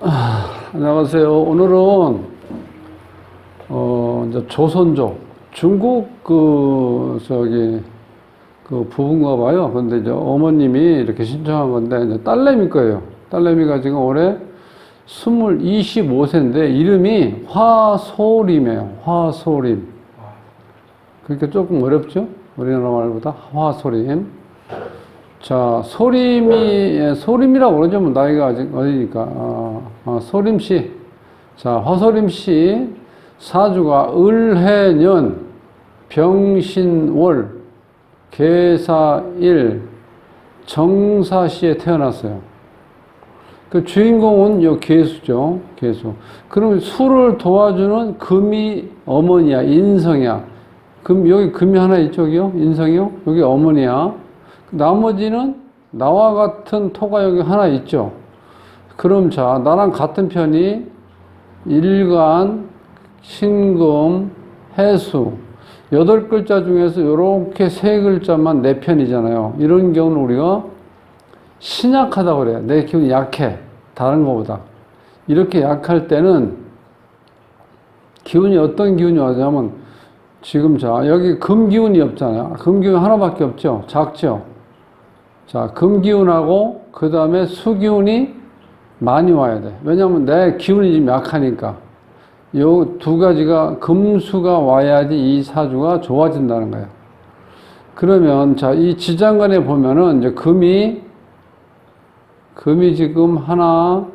아, 안녕하세요. 오늘은 어 이제 조선족 중국 그 저기 그 부부인가 봐요. 근데 이제 어머님이 이렇게 신청한 건데 이제 딸내미 거예요. 딸내미가 지금 올해 스물 25세인데 이름이 화소림이에요. 화소림. 그러니까 조금 어렵죠? 우리나라 말보다 화소림. 자, 소림이, 예, 소림이라고 그러죠. 뭐 나이가 아직 어리니까. 아, 아, 소림 씨. 자, 화소림 씨. 사주가 을해년, 병신월, 계사일, 정사시에 태어났어요. 그 주인공은 요 개수죠. 개수. 그럼 수를 도와주는 금이 어머니야. 인성이야. 금, 여기 금이 하나 있죠기요? 인성이요? 여기 어머니야. 나머지는 나와 같은 토가 여기 하나 있죠. 그럼 자, 나랑 같은 편이 일간, 신금, 해수. 여덟 글자 중에서 이렇게 세 글자만 내 편이잖아요. 이런 경우는 우리가 신약하다고 그래요. 내 기운이 약해. 다른 것보다. 이렇게 약할 때는 기운이 어떤 기운이 와냐면 지금 자, 여기 금 기운이 없잖아요. 금 기운 하나밖에 없죠. 작죠. 자, 금 기운하고 그 다음에 수 기운이 많이 와야 돼. 왜냐하면 내 기운이 좀 약하니까. 요 두 가지가 금수가 와야지 이 사주가 좋아진다는 거예요. 그러면 자, 이 지장간에 보면은 이제 금이 금이 지금 하나,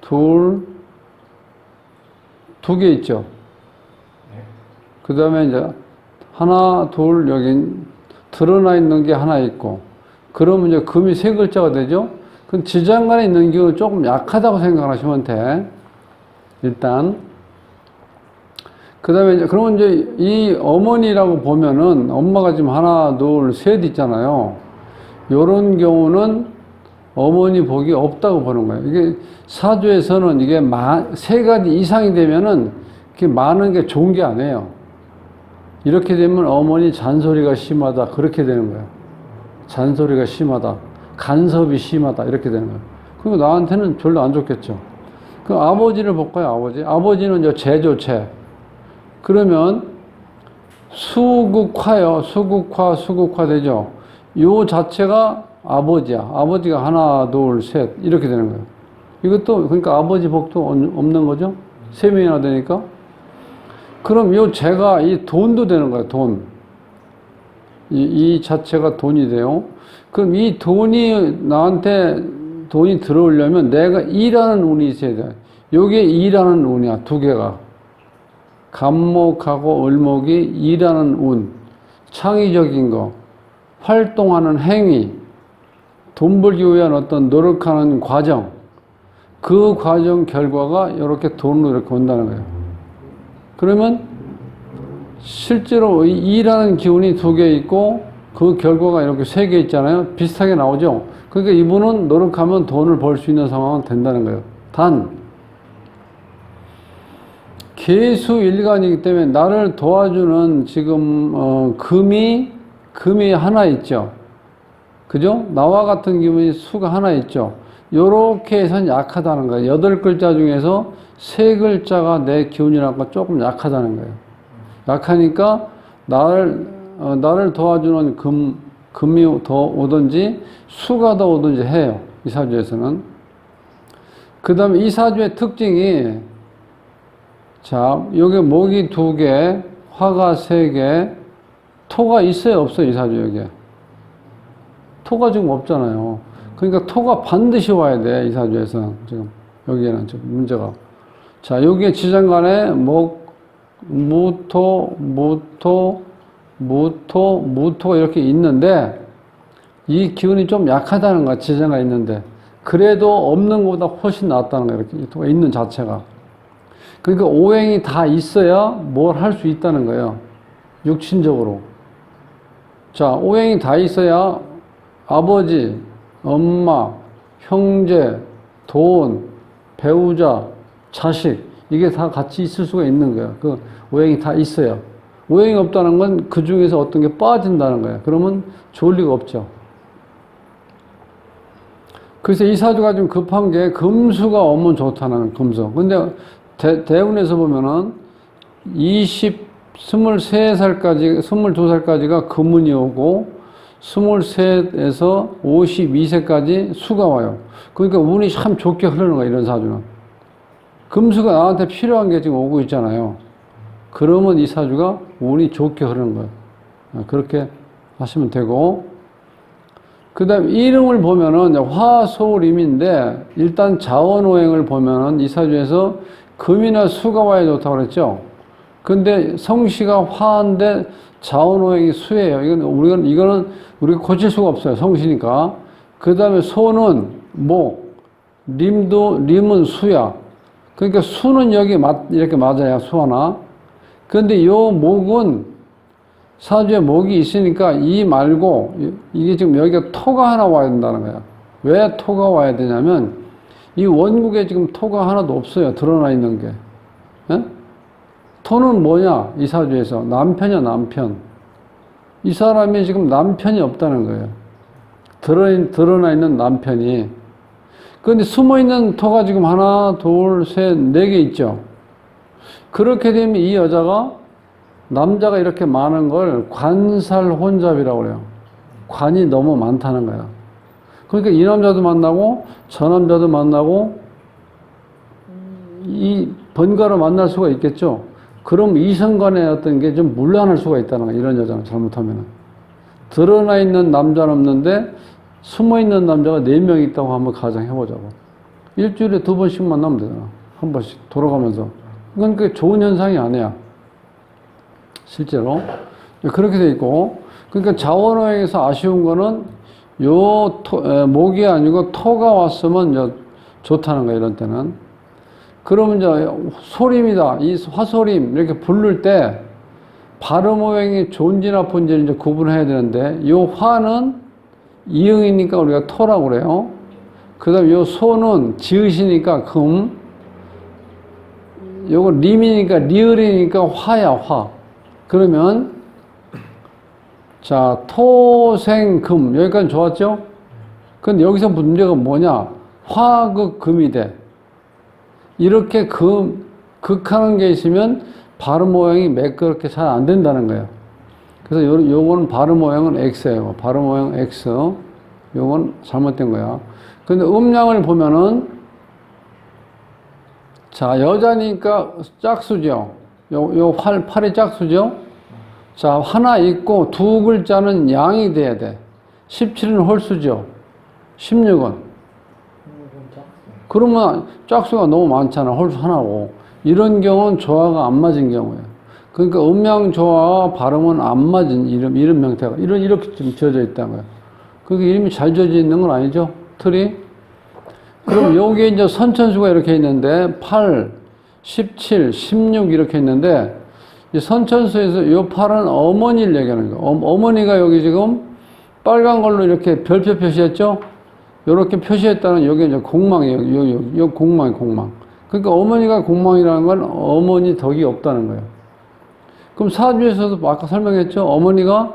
둘, 두 개 있죠. 그 다음에 이제 하나, 둘, 여기 드러나 있는 게 하나 있고, 그러면 이제 금이 세 글자가 되죠? 그 지장간에 있는 기운은 조금 약하다고 생각하시면 돼. 일단. 그 다음에 이제, 그러면 이제 이 어머니라고 보면은 엄마가 지금 하나, 둘, 셋 있잖아요. 요런 경우는 어머니 복이 없다고 보는 거예요. 이게 사주에서는 이게 마, 세 가지 이상이 되면은 그게 많은 게 좋은 게 아니에요. 이렇게 되면 어머니 잔소리가 심하다. 그렇게 되는 거예요. 잔소리가 심하다. 간섭이 심하다. 이렇게 되는 거예요. 그리고 나한테는 별로 안 좋겠죠. 그 아버지를 볼까요, 아버지? 아버지는 이제 제조체. 그러면 수국화요. 수국화, 수국화 되죠. 요 자체가 아버지야. 아버지가 하나, 둘, 셋. 이렇게 되는 거예요. 이것도, 그러니까 아버지 복도 없는 거죠? 세 명이나 되니까. 그럼 요 제가 이 돈도 되는 거예요, 돈. 이, 이 자체가 돈이 돼요. 그럼 이 돈이 나한테 돈이 들어오려면 내가 일하는 운이 있어야 돼. 요게 일하는 운이야, 두 개가. 간목하고 을목이 일하는 운, 창의적인 거, 활동하는 행위, 돈 벌기 위한 어떤 노력하는 과정, 그 과정 결과가 이렇게 돈으로 이렇게 온다는 거예요. 그러면 실제로 일하는 기운이 두 개 있고 그 결과가 이렇게 세 개 있잖아요. 비슷하게 나오죠. 그러니까 이분은 노력하면 돈을 벌 수 있는 상황은 된다는 거예요. 단 개수 일간이기 때문에 나를 도와주는 지금 어, 금이 금이 하나 있죠. 그죠? 나와 같은 기운이 수가 하나 있죠. 요렇게 해서는 약하다는 거예요. 여덟 글자 중에서 세 글자가 내 기운이라고 조금 약하다는 거예요. 약하니까 나를 어, 나를 도와주는 금 금이 더 오든지 수가 더 오든지 해요. 이 사주에서는. 그 다음에 이 사주의 특징이 자 여기 목이 두 개, 화가 세 개, 토가 있어요 없어요 이 사주 여기에. 토가 지금 없잖아요. 그러니까 토가 반드시 와야 돼 이 사주에서 지금 여기에는 지금 문제가. 자 여기에 지장간에 목 무토, 무토, 무토, 무토가 이렇게 있는데 이 기운이 좀 약하다는 거야, 지정가 있는데. 그래도 없는 것보다 훨씬 낫다는 거야, 이렇게 있는 자체가. 그러니까 오행이 다 있어야 뭘 할 수 있다는 거예요. 육신적으로. 자, 오행이 다 있어야 아버지, 엄마, 형제, 돈, 배우자, 자식, 이게 다 같이 있을 수가 있는 거예요. 그 오행이 다 있어요. 오행이 없다는 건 그 중에서 어떤 게 빠진다는 거예요. 그러면 좋을 리가 없죠. 그래서 이 사주가 좀 급한 게 금수가 오면 좋다는 금수. 근데 대, 대운에서 보면은 20, 23살까지, 22살까지가 금운이 오고 23에서 52세까지 수가 와요. 그러니까 운이 참 좋게 흐르는 거야, 이런 사주는. 금수가 나한테 필요한 게 지금 오고 있잖아요. 그러면 이 사주가 운이 좋게 흐르는 거예요. 아, 그렇게 하시면 되고. 그 다음 이름을 보면은 화소림인데 일단 자원오행을 보면은 이 사주에서 금이나 수가 와야 좋다고 그랬죠. 근데 성씨가 화인데 자원오행이 수예요. 이건 우리가 이거는 우리가 고칠 수가 없어요. 성씨니까. 그 다음에 소는 목, 림도 림은 수야. 그러니까 수는 여기 맞 이렇게 맞아야 수 하나. 근데 요 목은 사주에 목이 있으니까 이 말고 이게 지금 여기가 토가 하나 와야 된다는 거야. 왜 토가 와야 되냐면 이 원국에 지금 토가 하나도 없어요. 드러나 있는 게. 예? 토는 뭐냐? 이 사주에서 남편이야 남편. 이 사람이 지금 남편이 없다는 거예요. 드러, 드러나 있는 남편이. 그런데 숨어 있는 토가 지금 하나, 둘, 셋, 네 개 있죠. 그렇게 되면 이 여자가 남자가 이렇게 많은 걸 관살 혼잡이라고 그래요. 관이 너무 많다는 거야. 그러니까 이 남자도 만나고 저 남자도 만나고 이 번갈아 만날 수가 있겠죠. 그럼 이성 간의 어떤 게좀 문란할 수가 있다는 거야. 이런 여자는 잘못하면은. 드러나 있는 남자는 없는데 숨어 있는 남자가 네명 있다고 한번 가정해보자고. 일주일에 두 번씩 만나면 되잖아. 한 번씩 돌아가면서. 이건 그 좋은 현상이 아니야. 실제로. 그렇게 돼 있고. 그러니까 자원호행에서 아쉬운 거는 요 토, 에, 목이 아니고 토가 왔으면 좋다는 거야, 이런 때는. 그러면 이제 소림이다. 이 화소림 이렇게 부를 때 발음 호행이 좋은지 나쁜지를 이제 구분해야 되는데 요 화는 이응이니까 우리가 토라고 그래요. 그 다음 요 소는 지읒이니까 금. 요거 림이니까 리을이니까 화야 화. 그러면 자 토생금 여기까지 좋았죠? 근데 여기서 문제가 뭐냐? 화극 금이 돼. 이렇게 금 극하는 게 있으면 발음 모양이 매끄럽게 잘 안 된다는 거예요. 그래서 요, 요거는 발음 모양은 X예요. 발음 모양 X. 요건 잘못된 거야. 근데 음량을 보면은 자, 여자니까 짝수죠. 요, 요 팔, 팔이 짝수죠. 자, 하나 있고 두 글자는 양이 돼야 돼. 17은 홀수죠. 16은. 그러면 짝수가 너무 많잖아. 홀수 하나고. 이런 경우는 조화가 안 맞은 경우예요. 그러니까 음양 조화와 발음은 안 맞은 이름, 이름 형태가. 이런, 이렇게 좀 지어져 있다는 거예요. 그게 이름이 잘 지어져 있는 건 아니죠? 틀이? 그럼 여기에 이제 선천수가 이렇게 있는데, 8, 17, 16 이렇게 있는데, 이 선천수에서 이 8은 어머니를 얘기하는 거예요. 어, 어머니가 여기 지금 빨간 걸로 이렇게 별표 표시했죠? 이렇게 표시했다는 여기 이제 공망이에요. 여기, 여기, 여기 공망이 공망. 그러니까 어머니가 공망이라는 건 어머니 덕이 없다는 거예요. 그럼 사주에서도 아까 설명했죠? 어머니가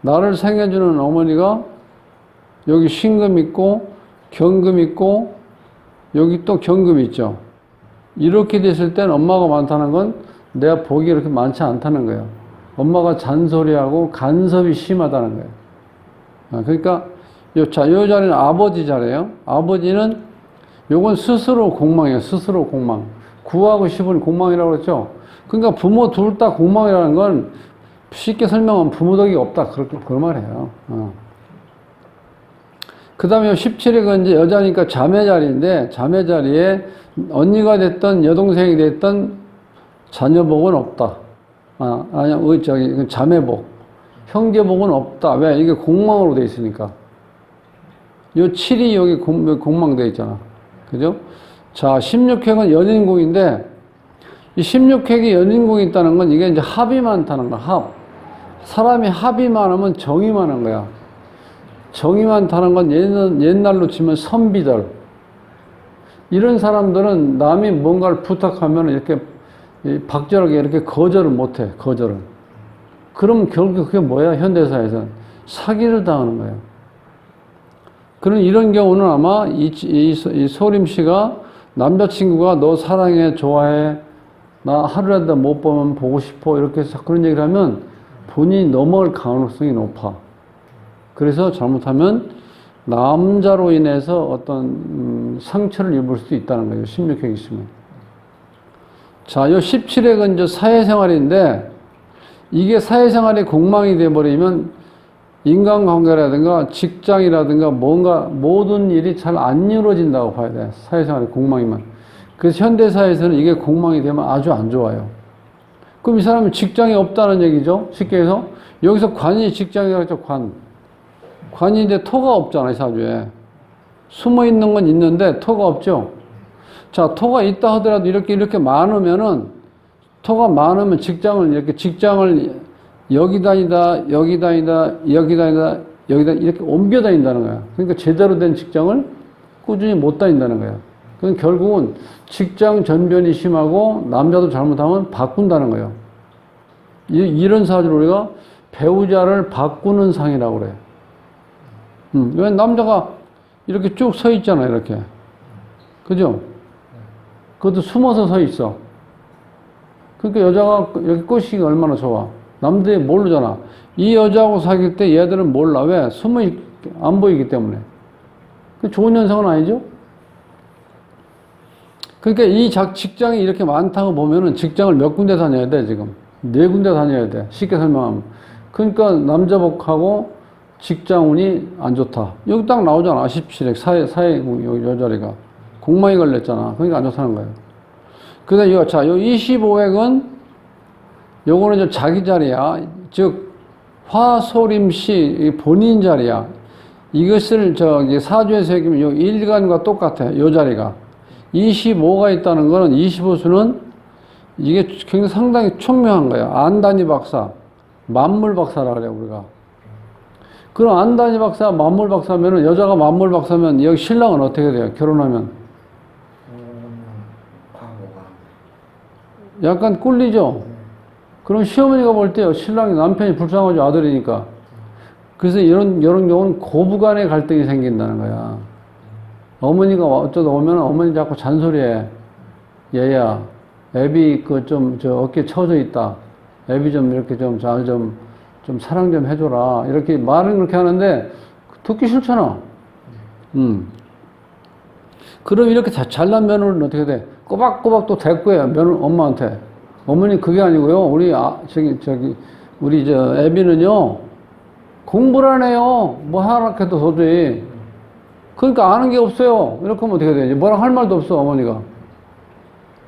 나를 생해주는 어머니가 여기 신금 있고 경금 있고 여기 또 경금 있죠. 이렇게 됐을 땐 엄마가 많다는 건 내가 복이 그렇게 많지 않다는 거예요. 엄마가 잔소리하고 간섭이 심하다는 거예요. 아, 그러니까 요, 자, 요 자리는 아버지 자리예요. 아버지는 요건 스스로 공망이에요. 스스로 공망. 9하고 10은 공망이라고 그랬죠. 그러니까 부모 둘 다 공망이라는 건 쉽게 설명하면 부모 덕이 없다. 그렇게, 그 말이에요. 어. 그 다음에 17위가 이제 여자니까 자매 자리인데, 자매 자리에 언니가 됐던 여동생이 됐던 자녀복은 없다. 아, 아니, 어, 저기, 자매복. 형제복은 없다. 왜? 이게 공망으로 돼 있으니까. 요 7이 여기 공, 공망돼 있잖아. 그죠? 자, 16획은 연인공인데, 이 16획이 연인공이 있다는 건 이게 이제 합이 많다는 거야, 합. 사람이 합이 많으면 정이 많은 거야. 정이 많다는 건 옛날, 옛날로 치면 선비들. 이런 사람들은 남이 뭔가를 부탁하면 이렇게 박절하게 이렇게 거절을 못 해, 거절을. 그럼 결국 그게 뭐야, 현대사에서는? 사기를 당하는 거예요. 그런 이런 경우는 아마 이, 이, 이 소림 씨가 남자친구가 너 사랑해, 좋아해, 나 하루라도 못 보면 보고 싶어 이렇게 해서 그런 얘기를 하면 본인이 넘어갈 가능성이 높아. 그래서 잘못하면 남자로 인해서 어떤 음, 상처를 입을 수도 있다는 거예요. 16핵 있으면. 자, 요 17핵은 이제 사회생활인데 이게 사회생활의 공망이 돼버리면 인간관계라든가 직장이라든가 뭔가 모든 일이 잘 안 이루어진다고 봐야 돼. 사회생활의 공망이면. 그래서 현대사회에서는 이게 공망이 되면 아주 안 좋아요. 그럼 이 사람은 직장이 없다는 얘기죠. 쉽게 해서. 여기서 관이 직장이라고 했죠, 관. 이제 토가 없잖아요, 사주에. 숨어 있는 건 있는데 토가 없죠. 자, 토가 있다 하더라도 이렇게 이렇게 많으면은 토가 많으면 직장을 이렇게 직장을 여기 다니다 여기 다니다 여기 다니다 여기 다 이렇게 옮겨 다닌다는 거야. 그러니까 제대로 된 직장을 꾸준히 못 다닌다는 거야. 그건 결국은 직장 전변이 심하고 남자도 잘못하면 바꾼다는 거예요. 이, 이런 사주를 우리가 배우자를 바꾸는 상이라고 그래. 음, 왜 남자가 이렇게 쭉 서 있잖아, 이렇게. 그죠? 그것도 숨어서 서 있어. 그러니까 여자가 여기 꼬시기가 얼마나 좋아. 남들이 모르잖아. 이 여자하고 사귈 때 얘들은 몰라. 왜? 숨어 있, 안 보이기 때문에. 그 좋은 현상은 아니죠? 그러니까 이 작, 직장이 이렇게 많다고 보면은 직장을 몇 군데 다녀야 돼, 지금. 네 군데 다녀야 돼. 쉽게 설명하면. 그러니까 남자복하고 직장운이 안 좋다. 여기 딱 나오잖아. 17핵, 사회, 사회, 여기 요 자리가. 공망이 걸렸잖아. 그러니까 안 좋다는 거예요. 그 다음에 이거, 자, 요 25핵은 요거는 이제 자기 자리야. 즉, 화소림씨 본인 자리야. 이것을 저기 사주에서 얘기하면 요 일간과 똑같아. 요 자리가. 25가 있다는 거는 25수는 이게 굉장히 상당히 총명한 거야. 안단위 박사, 만물 박사라 그래 우리가. 그럼 안단위 박사, 만물 박사면은 여자가 만물 박사면 여기 신랑은 어떻게 돼요? 결혼하면 약간 꿀리죠. 그럼 시어머니가 볼 때요 신랑이 남편이 불쌍하죠 아들이니까. 그래서 이런 이런 경우는 고부간의 갈등이 생긴다는 거야. 어머니가 어쩌다 오면 어머니 자꾸 잔소리해. 얘야, 애비 그 좀 저 어깨 처져 있다. 애비 좀 이렇게 좀 잘 좀 좀 사랑 좀 해줘라. 이렇게 말은 그렇게 하는데 듣기 싫잖아. 음. 그럼 이렇게 자- 잘난 며느리는 어떻게 돼? 꼬박꼬박 또 대꾸해 며느 엄마한테. 어머니 그게 아니고요. 우리 아 저기 저기 우리 저 애비는요 공부를 안 해요. 뭐 하락해도 도저히. 그러니까 아는 게 없어요. 이렇게 하면 어떻게 되지? 뭐랑 할 말도 없어, 어머니가.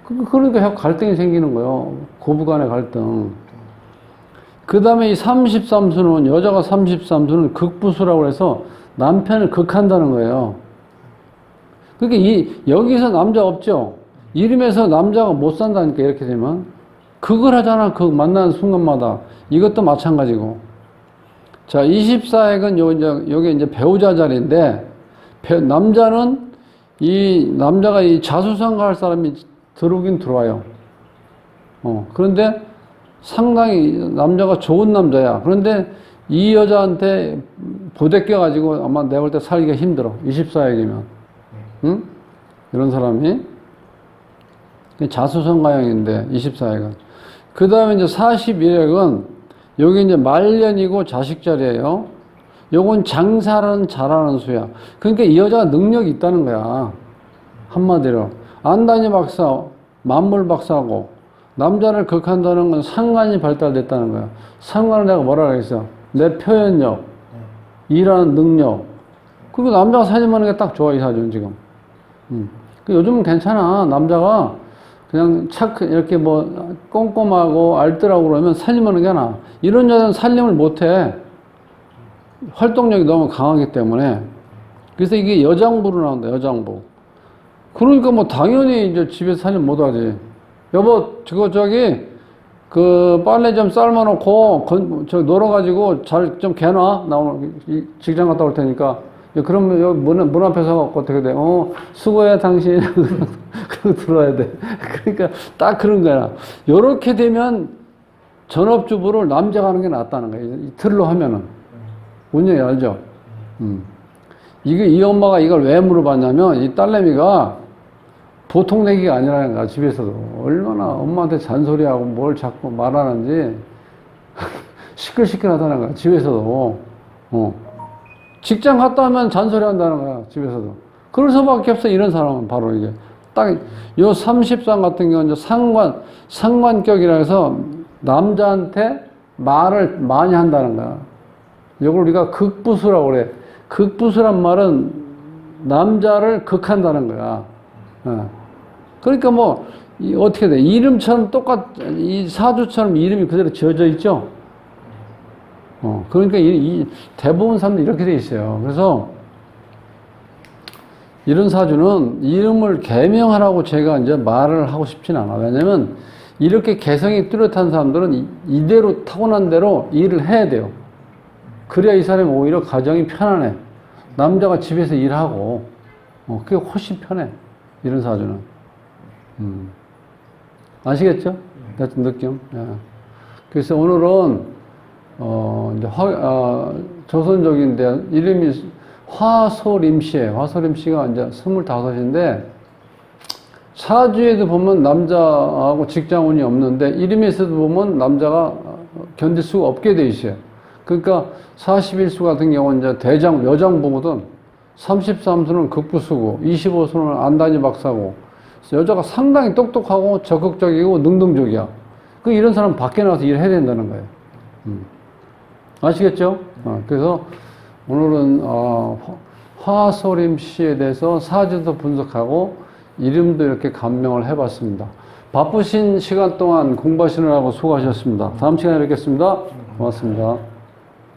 그- 그러니까 자꾸 갈등이 생기는 거예요. 고부간의 갈등. 그 다음에 이 33수는, 여자가 33수는 극부수라고 해서 남편을 극한다는 거예요. 그러니까 이, 여기서 남자 없죠? 이름에서 남자가 못 산다니까, 이렇게 되면. 극을 하잖아, 극 만나는 순간마다. 이것도 마찬가지고. 자, 24핵은 요, 이제, 요게 이제 배우자 자리인데, 배- 남자는 이 남자가 이 자수성가 할 사람이 들어오긴 들어와요. 어, 그런데 상당히 남자가 좋은 남자야. 그런데 이 여자한테 보대껴가지고 아마 내가 볼 때 살기가 힘들어. 24액이면. 응? 이런 사람이. 자수성가형인데, 24액은. 그 다음에 이제 41액은 여기 이제 말년이고 자식 자리예요 요건 장사는 잘하는 수야. 그러니까 이 여자가 능력이 있다는 거야. 한마디로. 안다니 박사, 만물 박사고, 남자를 극한다는 건 상관이 발달됐다는 거야. 상관을 내가 뭐라 그랬어? 내 표현력, 일하는 능력. 그리고 남자가 사진하는 게 딱 좋아, 이 사주는 지금. 음. 그 요즘은 괜찮아. 남자가 그냥 착, 이렇게 뭐, 꼼꼼하고 알뜰하고 그러면 살림하는 게 나아. 이런 여자는 살림을 못 해. 활동력이 너무 강하기 때문에 그래서 이게 여장부로 나온다 여장부 그러니까 뭐 당연히 이제 집에서 살림 못하지 여보 저거 저기 그 빨래 좀 삶아놓고 건, 저 놀아가지고 잘 좀 개놔 나 오늘 이- 직장 갔다 올 테니까 야, 그러면 문, 문 앞에 서 갖고 어떻게 돼? 어, 수고해, 당신. 그러고 들어야 돼. 그러니까 딱 그런 거야. 요렇게 되면 전업주부를 남자가 하는 게 낫다는 거야. 이 틀로 하면은. 운영이 알죠? 음. 이게 이 엄마가 이걸 왜 물어봤냐면 이 딸내미가 보통 내기가 아니라는 거야 집에서도 얼마나 엄마한테 잔소리하고 뭘 자꾸 말하는지 시끌시끌하다는 거야 집에서도 어. 직장 갔다 오면 잔소리 한다는 거야 집에서도 그럴 수밖에 없어 이런 사람은 바로 이게 딱 요 30상 같은 경우는 상관 상관격이라 해서 남자한테 말을 많이 한다는 거야 이걸 우리가 극부수라고 그래 극부수란 말은 남자를 극한다는 거야 어. 그러니까 뭐이 어떻게 돼 이름처럼 똑같 이 사주처럼 이름이 그대로 지어져 있죠 어, 그러니까 이, 이 대부분 사람들이 이렇게 돼 있어요. 그래서 이런 사주는 이름을 개명하라고 제가 이제 말을 하고 싶진 않아. 왜냐면 이렇게 개성이 뚜렷한 사람들은 이- 이대로 타고난 대로 일을 해야 돼요. 그래야 이 사람이 오히려 가정이 편안해. 남자가 집에서 일하고, 어, 그게 훨씬 편해. 이런 사주는. 음. 아시겠죠? 같은 느낌? 예. 그래서 오늘은 어, 이제 화, 아, 조선족인데 이름이 화소림씨예요. 화소림씨가 이제 스물다섯인데 사주에도 보면 남자하고 직장운이 없는데 이름에서도 보면 남자가 견딜 수가 없게 돼 있어요. 그러니까 41수 같은 경우는 이제 대장, 여장부거든. 33수는 극부수고, 25수는 안단이 박사고, 여자가 상당히 똑똑하고 적극적이고 능동적이야. 그 이런 사람 밖에 나가서 일해야 된다는 거예요. 음. 아시겠죠? 어, 그래서 오늘은 어, 화- 화소림 씨에 대해서 사주도 분석하고 이름도 이렇게 감명을 해봤습니다. 바쁘신 시간 동안 공부하시느라고 수고하셨습니다. 다음 시간에 뵙겠습니다. 고맙습니다.